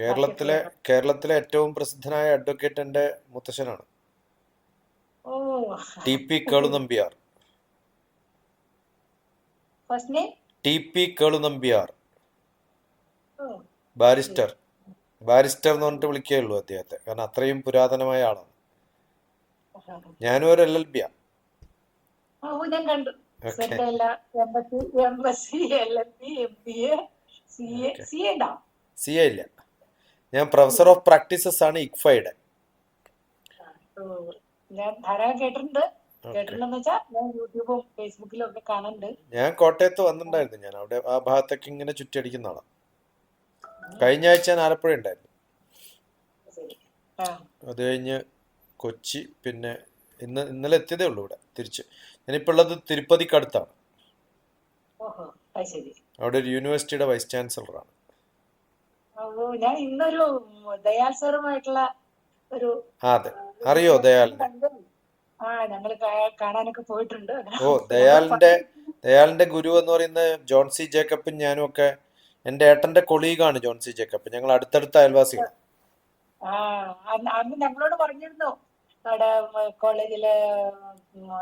കേരളത്തിലെ കേരളത്തിലെ ഏറ്റവും പ്രസിദ്ധനായ അഡ്വക്കേറ്റ് എന്റെ മുത്തശ്ശനാണ്. T P Kelu Nambiar. First name T P Kelu Nambiar. ഓ. ബാരിസ്റ്റർ. ബാരിസ്റ്റർ എന്ന് പറഞ്ഞിട്ട് വിളിക്കേ ഉള്ളൂ അദ്ദേഹത്തെ. കാരണം അത്രയും പുരാതനമായ ആളാണ്. ഞാനും ഒരു എൽ എൽ ബിയാ സി എ ഇല്ല. ഞാൻ പ്രൊഫസർ ഓഫ് പ്രാക്ടീസസ് ആണ് ഇക്ഫയുടെ. ഞാൻ ധാരാളം കേട്ടിട്ടുണ്ട്. ഞാൻ കോട്ടയത്ത് വന്നിട്ടുണ്ടായിരുന്നു ഞാൻ. അവിടെ ആ ഭാഗത്തൊക്കെ ഇങ്ങനെ ചുറ്റടിക്കുന്ന ആളാ. കഴിഞ്ഞ ആഴ്ച ഞാൻ ആലപ്പുഴ ഉണ്ടായിരുന്നു. അത് കഴിഞ്ഞ് കൊച്ചി പിന്നെ ഇന്ന് ഇന്നലെ എത്തിയതേ ഉള്ളൂ ഇവിടെ തിരിച്ച്. ഞാനിപ്പോ ഉള്ളത് തിരുപ്പതിക്കടുത്താണ്. അവിടെ ഒരു യൂണിവേഴ്സിറ്റിയുടെ വൈസ് ചാൻസലറാണ് ഞാൻ ഇന്നൊരു ദയാൽ സാറുമായിട്ടുള്ള ഒരു അതെ. അറിയോ ദയാലിനെ? ആ ഞങ്ങൾ കാണാനൊക്കെ പോയിട്ടുണ്ട്. ഓ ദയാലിന്റെ ദയാലിന്റെ ഗുരു എന്ന് പറയുന്ന ജോൺ സി ജേക്കബും ഞാനും ഒക്കെ എന്റെ ഏട്ടന്റെ കൊളീഗാണ് ജോൺ സി ജേക്കബ്. ഞങ്ങൾ അടുത്തടുത്ത അയൽവാസികൾ. ആ അന്ന് ഞങ്ങളോട് പറഞ്ഞിരുന്നു. അവിടെ കോളേജിലെ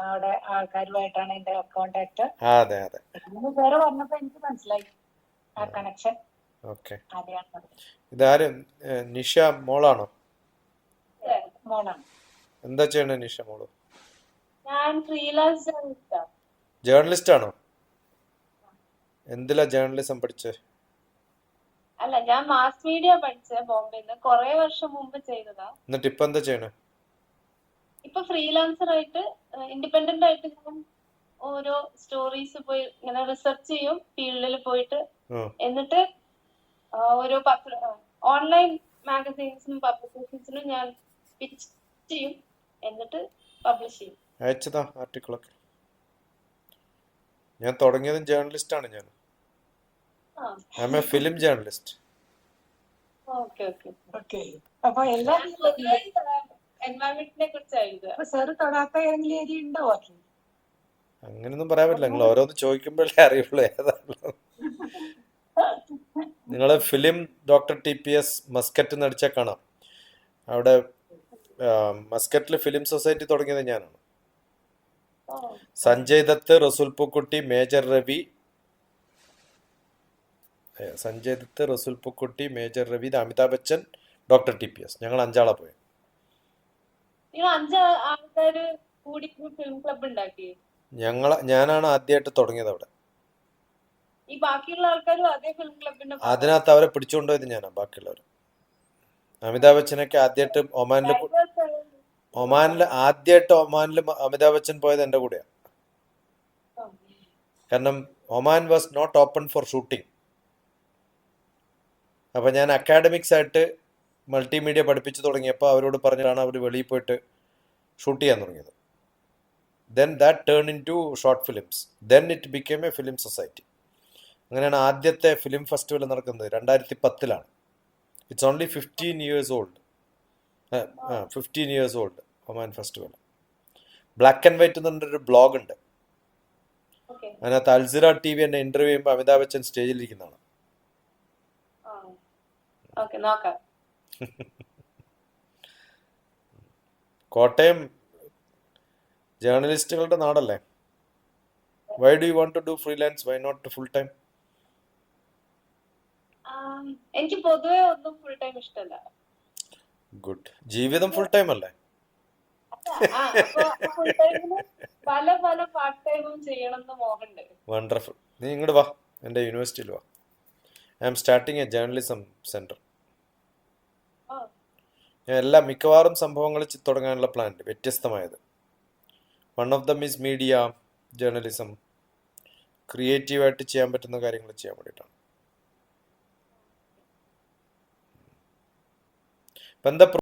അവിടെ ആൾക്കാരുമായിട്ടാണ് എന്റെ കോണ്ടാക്ട്. അതെ അതെ. പേര് പറഞ്ഞപ്പോ എനിക്ക് മനസ്സിലായി ആ കണക്ഷൻ. ഓക്കെ. ഇതാര്? നിഷ മോളാണോ? എന്താ ചെയ്യണ നിഷ മോൾ? ജേർണലിസ്റ്റ് ആണോ? എന്തിലാ ജേർണലിസം പഠിച്ചേ? അല്ല ഞാൻ മാസ് മീഡിയ പഠിച്ച ബോംബെന്ന് കൊറേ വർഷം മുമ്പ് ചെയ്തതാ. എന്നിട്ട് ഇപ്പൊ എന്താ ചെയ്യണേ? ഇപ്പൊ ഫ്രീലാൻസർ ആയിട്ട് ഇൻഡിപെൻഡന്റ് ആയിട്ട് ഞാൻ ഓരോ സ്റ്റോറീസ് പോയി ഇങ്ങനെ റിസർച്ച് ചെയ്യും ഫീൽഡിൽ പോയിട്ട്. എന്നിട്ട് ആ, പത്ത് ഓൺലൈൻ മാഗസീൻസിനും പബ്ലിക്കേഷൻസിനും ഞാൻ പിച്ച് ചെയ്യും എന്നിട്ട് പബ്ലിഷ് ചെയ്യും. അയച്ചതാ ആർട്ടിക്കിളൊക്കെ ഞാൻ തുടങ്ങിയതും ജേർണലിസ്റ്റ് ആണ് ഞാൻ. ആ. I M A film journalist അപ്പൊ എല്ലാം സാറ് തൊടാത്ത ഏതെങ്കിലും ഏരിയ ഉണ്ടോ? ബാക്കി അങ്ങനെയൊന്നും പറയാൻ പറ്റില്ല. നിങ്ങൾ ഓരോന്ന് ചോദിക്കുമ്പോഴേ അറിയുള്ളൂ ഏതാണ് നിങ്ങൾ film doctor T P S Muscat നടിച്ചാൽ കാണാം. അവിടെ മസ്കറ്റിൽ ഫിലിം സൊസൈറ്റി തുടങ്ങിയത് ഞാനാണ്. സഞ്ജയ് ദത്ത് റസുൽ പൂക്കുട്ടി മേജർ രവി. സഞ്ജയ് ദത്ത് റസുൽ പൂക്കുട്ടി മേജർ രവി ഇത് Amitabh Bachchan doctor T P S. ഞങ്ങൾ അഞ്ചാളെ പോയി. നിങ്ങൾ അഞ്ച് ആൾക്കാര് കൂടി ഫിലിം ക്ലബ് ഉണ്ടാക്കി ഞങ്ങൾ ഞാനാണ് ആദ്യമായിട്ട് തുടങ്ങിയത് അവിടെ. ബാക്കിയുള്ള ആൾക്കാരും അതേ ഫിലിം ക്ലബിന്റെ അതിനകത്ത് അവരെ പിടിച്ചുകൊണ്ടുപോയത് ഞാനാ ബാക്കിയുള്ളവർ അമിതാഭ് ബച്ചനൊക്കെ ആദ്യമായിട്ട് ഒമാനിൽ ഒമാനിൽ ആദ്യമായിട്ട് ഒമാനിൽ അമിതാഭ് ബച്ചൻ പോയത് എന്റെ കൂടെയാണ് കാരണം Oman was not open for shooting അപ്പോൾ ഞാൻ അക്കാഡമിക്സ് ആയിട്ട് മൾട്ടിമീഡിയ പഠിപ്പിച്ചു തുടങ്ങിയപ്പോൾ അവരോട് പറഞ്ഞിട്ടാണ് അവർ വെളിയിൽ പോയിട്ട് ഷൂട്ട് ചെയ്യാൻ തുടങ്ങിയത്. Then that turn into short films then it became a film society അങ്ങനെയാണ് ആദ്യത്തെ ഫിലിം ഫെസ്റ്റിവൽ നടക്കുന്നത്. രണ്ടായിരത്തി പത്തിലാണ് it's only fifteen years old fifteen years old Oman festival black and white എന്ന് പറഞ്ഞൊരു ബ്ലോഗ് ഉണ്ട്. അതിനകത്ത് അൽസിറ ടി വി എന്നെ ഇന്റർവ്യൂ ചെയ്യുമ്പോൾ അമിതാഭ് ബച്ചൻ സ്റ്റേജിലിരിക്കുന്നതാണ് ഇരിക്കുന്നതാണ്. കോട്ടയം ജേർണലിസ്റ്റുകളുടെ നാടല്ലേ? Why do you want to do freelance why not full time എനിക്ക് പൊതുവേ ഒന്നും ഫുൾ ടൈം ഇഷ്ടമല്ല. ഗുഡ് ജീവിതം ഫുൾ ടൈം അല്ലേ? പല പല പാർട്ട് ടൈമും ചെയ്യണം എന്ന് വണ്ടർഫുൾ നീ ഇങ്ങോട്ട് വാ. എന്റെ യൂണിവേഴ്സിറ്റിയിൽ വാ. I am starting a journalism centre എല്ലാ മിക്കവാറും സംഭവങ്ങൾ തുടങ്ങാനുള്ള പ്ലാൻ ഉണ്ട്. വ്യത്യസ്തമായത്. One of them is media journalism ക്രിയേറ്റീവായിട്ട് ചെയ്യാൻ പറ്റുന്ന കാര്യങ്ങൾ ചെയ്യാൻ വേണ്ടിയിട്ടാണ്. ഇപ്പം എന്താ